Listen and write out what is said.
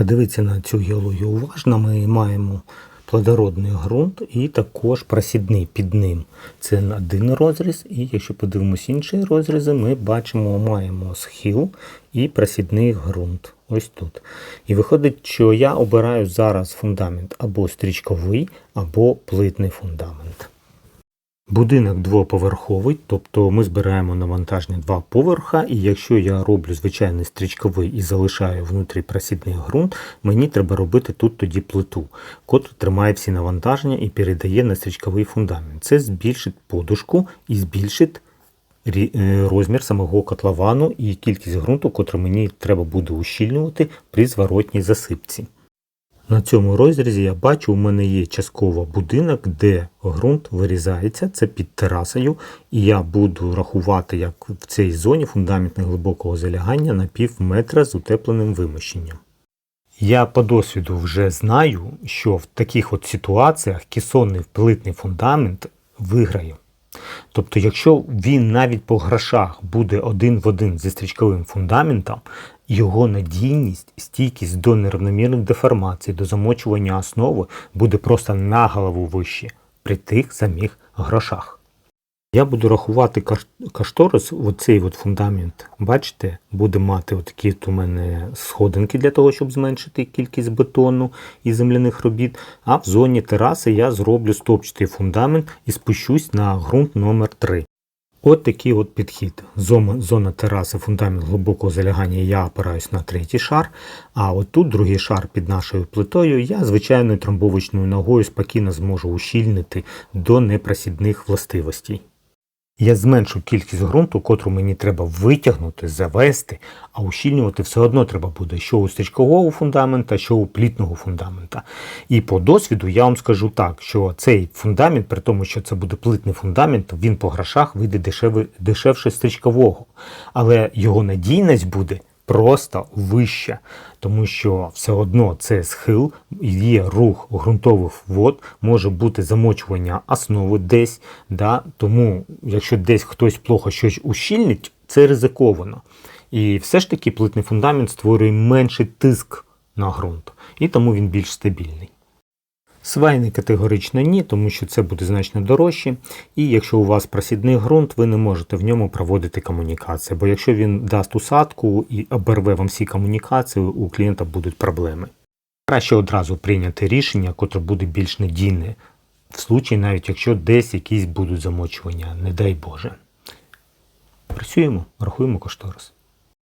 Подивіться на цю геологію уважно. Ми маємо плодородний ґрунт і також просідний під ним. Це один розріз. І якщо подивимось інші розрізи, ми бачимо, маємо схил і просідний ґрунт. Ось тут. І виходить, що я обираю зараз фундамент або стрічковий, або плитний фундамент. Будинок двоповерховий, тобто ми збираємо навантаження два поверха, і якщо я роблю звичайний стрічковий і залишаю внутрі просідний ґрунт, мені треба робити тут тоді плиту, котра тримає всі навантаження і передає на стрічковий фундамент. Це збільшить подушку і збільшить е, розмір самого котловану і кількість ґрунту, котрий мені треба буде ущільнювати при зворотній засипці. На цьому розрізі я бачу, у мене є частково будинок, де ґрунт вирізається, це під терасою, і я буду рахувати, як в цій зоні фундамент неглибокого залягання на пів метра з утепленим вимощенням. Я по досвіду вже знаю, що в таких от ситуаціях кесонний плитний фундамент виграє. Тобто, якщо він навіть по грошах буде один в один зі стрічковим фундаментом, його надійність, стійкість до нерівномірних деформацій, до замочування основи буде просто на голову вище при тих самих грошах. Я буду рахувати кашторис, оцей от фундамент, бачите, буде мати отакі от у мене сходинки для того, щоб зменшити кількість бетону і земляних робіт. А в зоні тераси я зроблю стопчатий фундамент і спущусь на ґрунт номер 3 От такий от підхід. Зона, зона тераси, фундамент глибокого залягання я опираюсь на третій шар, а отут другий шар під нашою плитою я звичайною трамбовочною ногою спокійно зможу ущільнити до непросідних властивостей. Я зменшу кількість ґрунту, котру мені треба витягнути, завести, а ущільнювати все одно треба буде що у стрічкового фундамента, що у плітного фундамента. І по досвіду я вам скажу так, що цей фундамент, при тому, що це буде плитний фундамент, він по грошах вийде дешевше стрічкового. Але його надійність буде просто вище, тому що все одно це схил, є рух ґрунтових вод, може бути замочування основи десь. Да? Тому, якщо десь хтось плохо щось ущільнить, це ризиковано. І все ж таки плитний фундамент створює менший тиск на ґрунт, і тому він більш стабільний. Свайний категорично ні, тому що це буде значно дорожче. І якщо у вас просідний ґрунт, ви не можете в ньому проводити комунікації. Бо якщо він дасть усадку і оберве вам всі комунікації, у клієнта будуть проблеми. Краще одразу прийняти рішення, котре буде більш надійне, в случаї навіть якщо десь якісь будуть замочування, не дай Боже. Працюємо, рахуємо кошторис.